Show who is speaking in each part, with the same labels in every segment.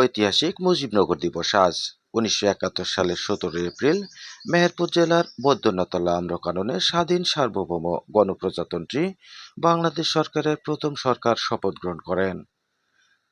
Speaker 1: ঐতিহাসিক মুজিবনগর দিবস আজ উনিশশো একাত্তর সালের সতেরো এপ্রিল মেহেরপুর জেলার বৈদ্যনাথলা আম্রকাননে স্বাধীন সার্বভৌম গণপ্রজাতন্ত্রী বাংলাদেশ সরকারের প্রথম সরকার শপথ গ্রহণ করেন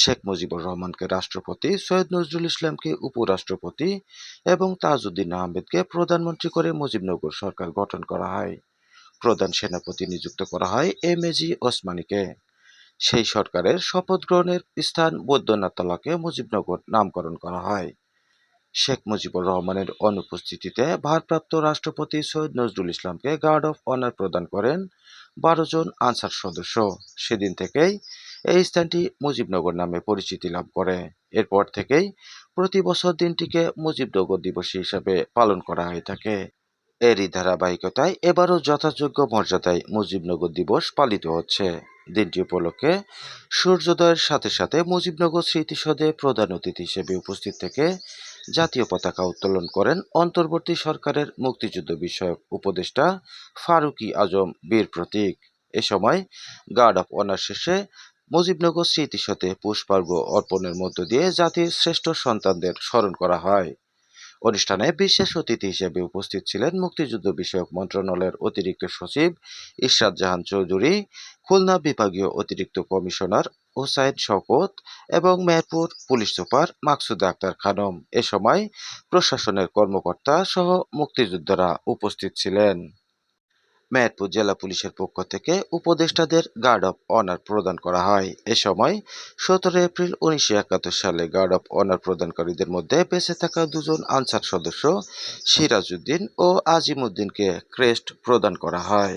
Speaker 1: শেখ মুজিবুর রহমানকে রাষ্ট্রপতি সৈয়দ নজরুল ইসলামকে উপরাষ্ট্রপতি এবং তাজউদ্দিন আহমেদকে প্রধানমন্ত্রী করে মুজিবনগর সরকার গঠন করা হয় প্রধান সেনাপতি নিযুক্ত করা হয় এম এ জি ওসমানীকে সেই সরকারের শপথ গ্রহণের স্থান বৈদ্যনাথ তলাকে মুজিবনগর নামকরণ করা হয় শেখ মুজিবুর রহমানের অনুপস্থিতিতে ভারপ্রাপ্ত রাষ্ট্রপতি সৈয়দ নজরুল ইসলামকে গার্ড অফ অনার প্রদান করেন বারো জন আনসার সদস্য সেদিন থেকেই এই স্থানটি মুজিবনগর নামে পরিচিতি লাভ করে এরপর থেকেই প্রতি বছর দিনটিকে মুজিবনগর দিবস হিসাবে পালন করা হয়ে থাকে এরই ধারাবাহিকতায় এবারও যথাযোগ্য মর্যাদায় মুজিবনগর দিবস পালিত হচ্ছে দিনটি উপলক্ষে সূর্যোদয়ের সাথে সাথে মুজিবনগর স্মৃতিসদে প্রধান অতিথি হিসেবে উপস্থিত থেকে জাতীয় পতাকা উত্তোলন করেন অন্তর্বর্তী সরকারের মুক্তিযুদ্ধ বিষয়ক উপদেষ্টা ফারুকি আজম বীর প্রতীক এ সময় গার্ড অফ অনার শেষে মুজিবনগর স্মৃতিসদে পুষ্পার্ঘ অর্পণের মধ্য দিয়ে জাতির শ্রেষ্ঠ সন্তানদের স্মরণ করা হয় অনুষ্ঠানে বিশেষ অতিথি হিসেবে উপস্থিত ছিলেন মুক্তিযুদ্ধ বিষয়ক মন্ত্রণালয়ের অতিরিক্ত সচিব ইশরাত জাহান চৌধুরী খুলনা বিভাগীয় অতিরিক্ত কমিশনার ওসাইদ শকত এবং মেহেরপুর পুলিশ সুপার মাকসুদ আক্তার খানম এ সময় প্রশাসনের কর্মকর্তা সহ মুক্তিযোদ্ধারা উপস্থিত ছিলেন মেহেরপুর জেলা পুলিশের পক্ষ থেকে উপদেষ্টাদের গার্ড অফ অনার প্রদান করা হয় এ সময় সতেরো এপ্রিল উনিশশো একাত্তর সালে গার্ড অফ অনার প্রদানকারীদের মধ্যে বেঁচে থাকা দুজন আনসার সদস্য সিরাজউদ্দিন ও আজিমউদ্দিনকে ক্রেস্ট প্রদান করা হয়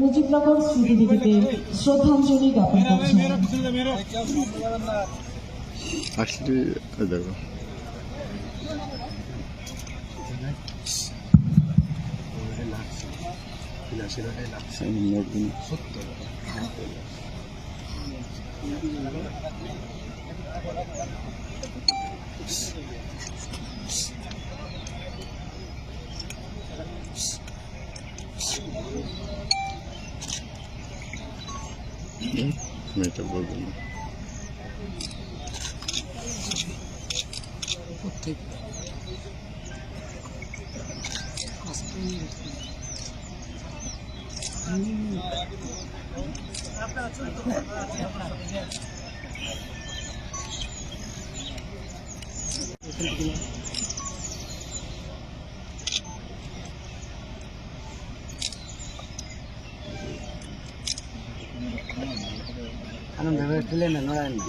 Speaker 1: মুজিবনগর স্মৃতিবিধিতে শ্রদ্ধাঞ্জলি জ্ঞাপন করছেন আসলে দেখো
Speaker 2: সত্য মেয়েটা বলবে না Thank you. আনন্দ খেলে না নড়ায় না